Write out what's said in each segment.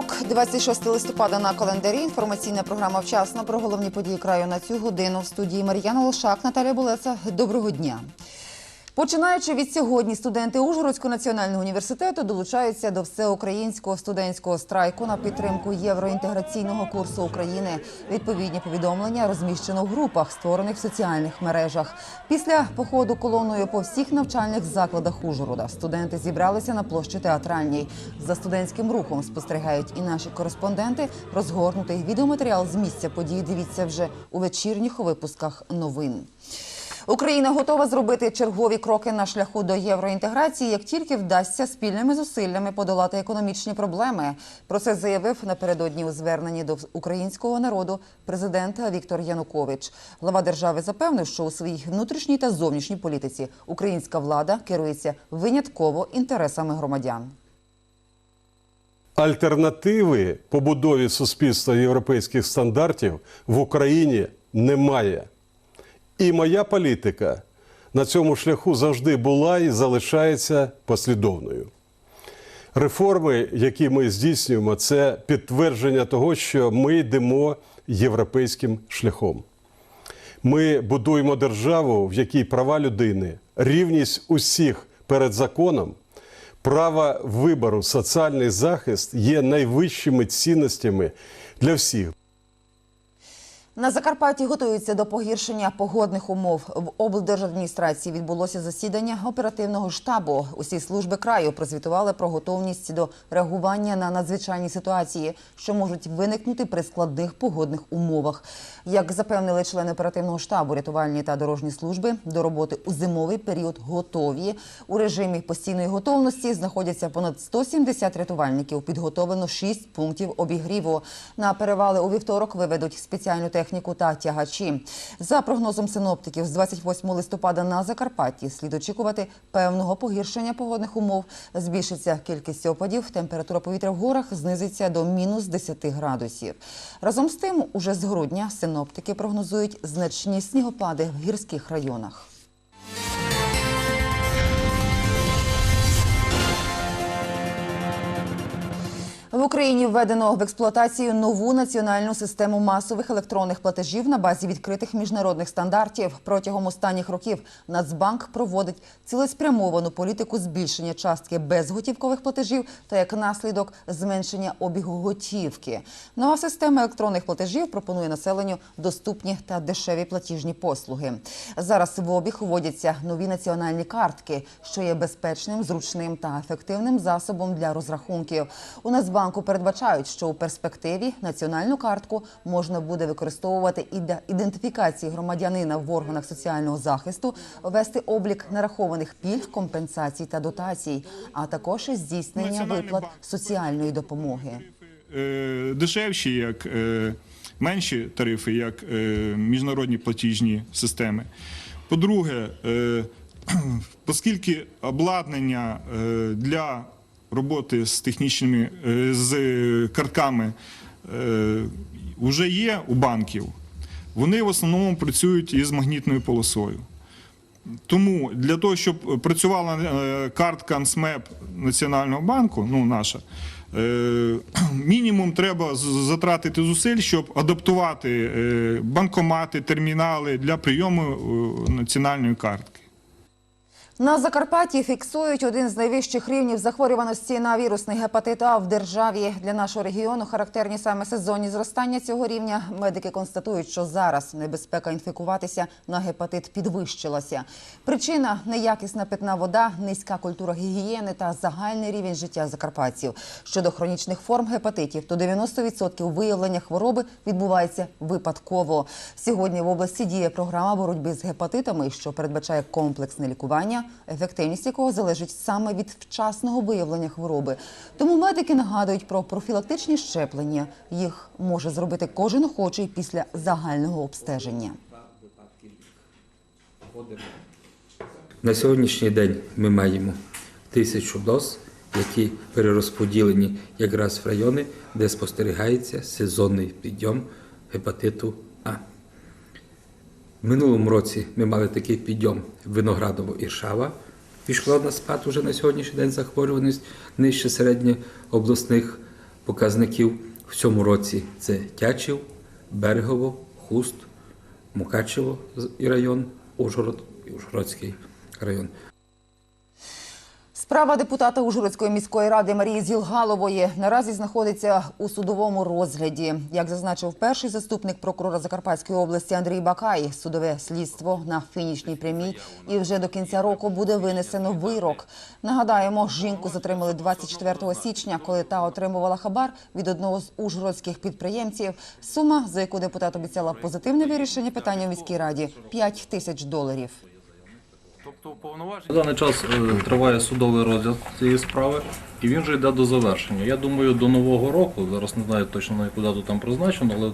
Вівторок, 26 листопада на календарі. Інформаційна програма вчасно про головні події краю на цю годину. В студії Мар'яна Лошак, Наталя Болеца. Доброго дня. Починаючи від сьогодні, студенти Ужгородського національного університету долучаються до всеукраїнського студентського страйку на підтримку євроінтеграційного курсу України. Відповідні повідомлення розміщено в групах, створених в соціальних мережах. Після походу колоною по всіх навчальних закладах Ужгорода студенти зібралися на площі театральній. За студентським рухом спостерігають і наші кореспонденти. Розгорнутий відеоматеріал з місця події. Дивіться вже у вечірніх випусках новин. Україна готова зробити чергові кроки на шляху до євроінтеграції, як тільки вдасться спільними зусиллями подолати економічні проблеми. Про це заявив напередодні у зверненні до українського народу президент Віктор Янукович. Глава держави запевнив, що у своїй внутрішній та зовнішній політиці українська влада керується винятково інтересами громадян. Альтернативи побудові суспільства європейських стандартів в Україні немає. І моя політика на цьому шляху завжди була і залишається послідовною. Реформи, які ми здійснюємо, це підтвердження того, що ми йдемо європейським шляхом. Ми будуємо державу, в якій права людини, рівність усіх перед законом, право вибору, соціальний захист є найвищими цінностями для всіх. На Закарпатті готуються до погіршення погодних умов. В облдержадміністрації відбулося засідання оперативного штабу. Усі служби краю прозвітували про готовність до реагування на надзвичайні ситуації, що можуть виникнути при складних погодних умовах. Як запевнили члени оперативного штабу, рятувальні та дорожні служби до роботи у зимовий період готові. У режимі постійної готовності знаходяться понад 170 рятувальників. Підготовлено 6 пунктів обігріву. На перевали у вівторок виведуть спеціальну техніку та тягачі. За прогнозом синоптиків, з 28 листопада на Закарпатті слід очікувати певного погіршення погодних умов. Збільшиться кількість опадів, температура повітря в горах знизиться до мінус 10 градусів. Разом з тим, уже з грудня синоптики прогнозують значні снігопади в гірських районах. В Україні введено в експлуатацію нову національну систему масових електронних платежів на базі відкритих міжнародних стандартів. Протягом останніх років Нацбанк проводить цілеспрямовану політику збільшення частки безготівкових платежів та як наслідок зменшення обігу готівки. Нова система електронних платежів пропонує населенню доступні та дешеві платіжні послуги. Зараз в обіг вводяться нові національні картки, що є безпечним, зручним та ефективним засобом для розрахунків. У Нацбанку передбачають, що у перспективі національну картку можна буде використовувати і для ідентифікації громадянина в органах соціального захисту, вести облік нарахованих пільг, компенсацій та дотацій, а також здійснення виплат соціальної допомоги. Е, дешевші, як е, менші тарифи, як е, міжнародні платіжні системи. По-друге, оскільки обладнання для роботи з технічними е, з картками е, вже є у банків, вони в основному працюють із магнітною полосою. Тому для того, щоб працювала е, картка НСМЕП Національного банку, ну наша, е, мінімум треба затратити зусиль, щоб адаптувати е, банкомати, термінали для прийому е, національної картки. На Закарпатті фіксують один з найвищих рівнів захворюваності на вірусний гепатит А в державі. Для нашого регіону характерні саме сезонні зростання цього рівня. Медики констатують, що зараз небезпека інфікуватися на гепатит підвищилася. Причина неякісна питна вода, низька культура гігієни та загальний рівень життя закарпатців. Щодо хронічних форм гепатитів, то 90% виявлення хвороби відбувається випадково. Сьогодні в області діє програма боротьби з гепатитами, що передбачає комплексне лікування, ефективність якого залежить саме від вчасного виявлення хвороби. Тому медики нагадують про профілактичні щеплення. Їх може зробити кожен охочий після загального обстеження. На сьогоднішній день ми маємо тисячу доз, які перерозподілені якраз в райони, де спостерігається сезонний підйом гепатиту минулому році ми мали такий підйом Виноградово Іршава. Пішла на спад уже на сьогоднішній день захворюваність нижче середньообласних показників в цьому році це Тячів, Берегово, Хуст, Мукачево і район, Ужгород і Ужгородський район. Справа депутата Ужгородської міської ради Марії Зілгалової наразі знаходиться у судовому розгляді. Як зазначив перший заступник прокурора Закарпатської області Андрій Бакай, судове слідство на фінішній прямій і вже до кінця року буде винесено вирок. Нагадаємо, жінку затримали 24 січня, коли та отримувала хабар від одного з ужгородських підприємців. Сума, за яку депутат обіцяла позитивне вирішення питання в міській раді 5 тисяч доларів. На даний час е, триває судовий розгляд цієї справи, і він вже йде до завершення. Я думаю, до нового року, зараз не знаю точно на яку дату там призначено, але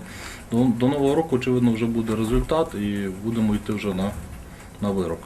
до, до нового року, очевидно, вже буде результат і будемо йти вже на, на вирок.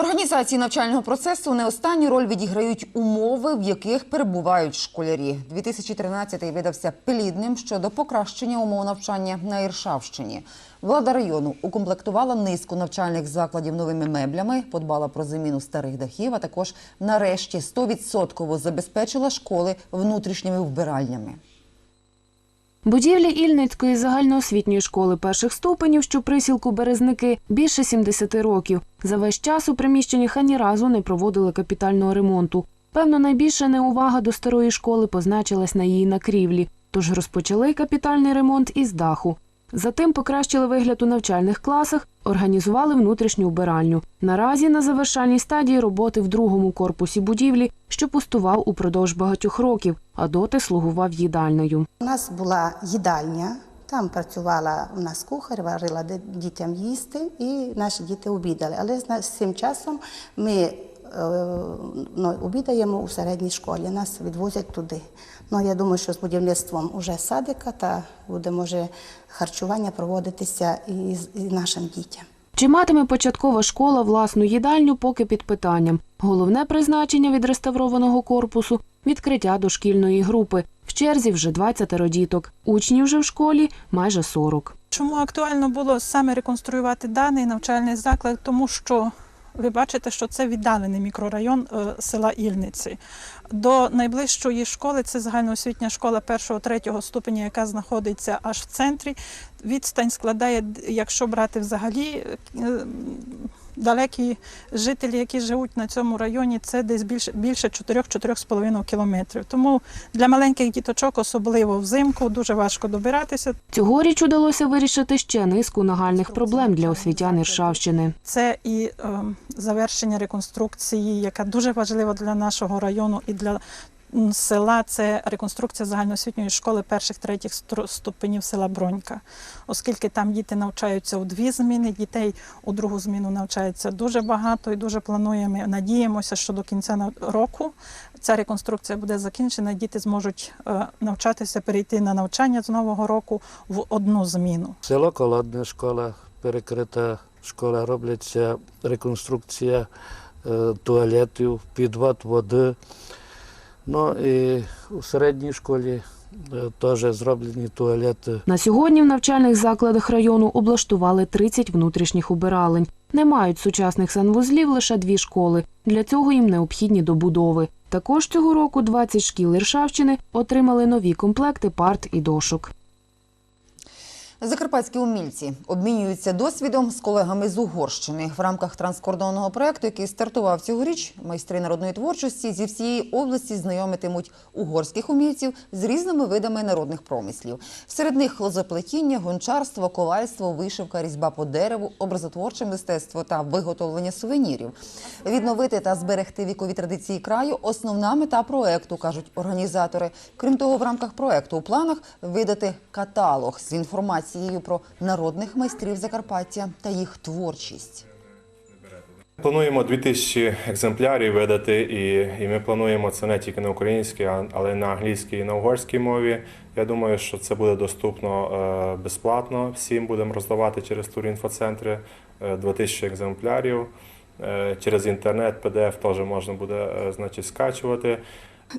Організації навчального процесу не останню роль відіграють умови, в яких перебувають школярі. 2013-й видався плідним щодо покращення умов навчання на Іршавщині. Влада району укомплектувала низку навчальних закладів новими меблями, подбала про заміну старих дахів, а також нарешті 100% забезпечила школи внутрішніми вбиральнями. Будівлі Ільницької загальноосвітньої школи перших ступенів, що присілку Березники, більше 70 років. За весь час у приміщенні ані разу не проводили капітального ремонту. Певно, найбільша неувага до старої школи позначилась на її накрівлі, тож розпочали капітальний ремонт із даху. Затим покращили вигляд у навчальних класах, організували внутрішню вбиральню. Наразі на завершальній стадії роботи в другому корпусі будівлі, що пустував упродовж багатьох років, а доти слугував їдальною. У нас була їдальня, там працювала у нас кухар, варила дітям їсти, і наші діти обідали. Але з цим часом ми ну, обідаємо у середній школі, нас відвозять туди. Ну, я думаю, що з будівництвом уже садика та буде може харчування проводитися і, і нашим дітям. Чи матиме початкова школа власну їдальню, поки під питанням. Головне призначення відреставрованого корпусу відкриття дошкільної групи. В черзі вже 20 діток. Учнів вже в школі майже 40. Чому актуально було саме реконструювати даний навчальний заклад? Тому що ви бачите, що це віддалений мікрорайон е, села Ільниці. До найближчої школи це загальноосвітня школа 1-3 ступеня, яка знаходиться аж в центрі. Відстань складає, якщо брати взагалі. Далекі жителі, які живуть на цьому районі, це десь більше більше 4-4,5 кілометрів. Тому для маленьких діточок, особливо взимку, дуже важко добиратися. Цьогоріч удалося вирішити ще низку нагальних проблем для освітян Іршавщини. Це і е, завершення реконструкції, яка дуже важлива для нашого району і для села. Це реконструкція загальноосвітньої школи перших третіх стру- ступенів села Бронька, оскільки там діти навчаються у дві зміни. Дітей у другу зміну навчається дуже багато і дуже плануємо. Надіємося, що до кінця року ця реконструкція буде закінчена. Діти зможуть е, навчатися, перейти на навчання з нового року в одну зміну. Село Колодне школа, перекрита школа, робляться реконструкція е, туалетів, підвод води. Ну і у середній школі е, теж зроблені туалети. На сьогодні в навчальних закладах району облаштували 30 внутрішніх убиралень. Не мають сучасних санвузлів лише дві школи. Для цього їм необхідні добудови. Також цього року 20 шкіл Іршавщини отримали нові комплекти парт і дошок. Закарпатські умільці обмінюються досвідом з колегами з Угорщини в рамках транскордонного проекту, який стартував цьогоріч. Майстри народної творчості зі всієї області знайомитимуть угорських умільців з різними видами народних промислів. Серед них лозоплетіння, гончарство, ковальство, вишивка, різьба по дереву, образотворче мистецтво та виготовлення сувенірів. Відновити та зберегти вікові традиції краю основна мета проекту, кажуть організатори. Крім того, в рамках проекту у планах видати каталог з інформацією про народних майстрів Закарпаття та їх творчість. Плануємо 2000 екземплярів видати, і, і ми плануємо це не тільки на українській, але й на англійській і на угорській мові. Я думаю, що це буде доступно е, безплатно. Всім будемо роздавати через турінфоцентри е, 2000 екземплярів. Е, Через інтернет, PDF теж можна буде е, значить, скачувати.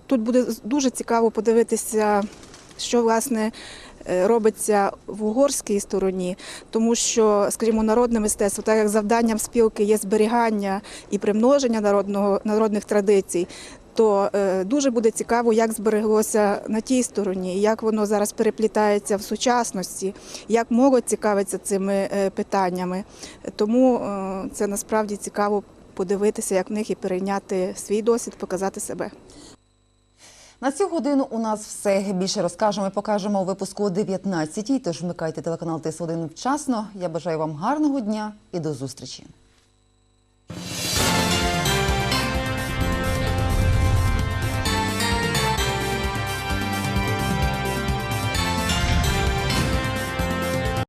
Тут буде дуже цікаво подивитися, що власне е, робиться в угорській стороні, тому що, скажімо, народне мистецтво, так як завданням спілки є зберігання і примноження народного народних традицій. То е, дуже буде цікаво, як збереглося на тій стороні, як воно зараз переплітається в сучасності, як молодь цікавиться цими е, питаннями. Тому е, це насправді цікаво подивитися, як в них і перейняти свій досвід, показати себе. На цю годину у нас все. Більше розкажемо і покажемо у випуску о 19-й, Тож вмикайте телеканал ТС1 вчасно. Я бажаю вам гарного дня і до зустрічі.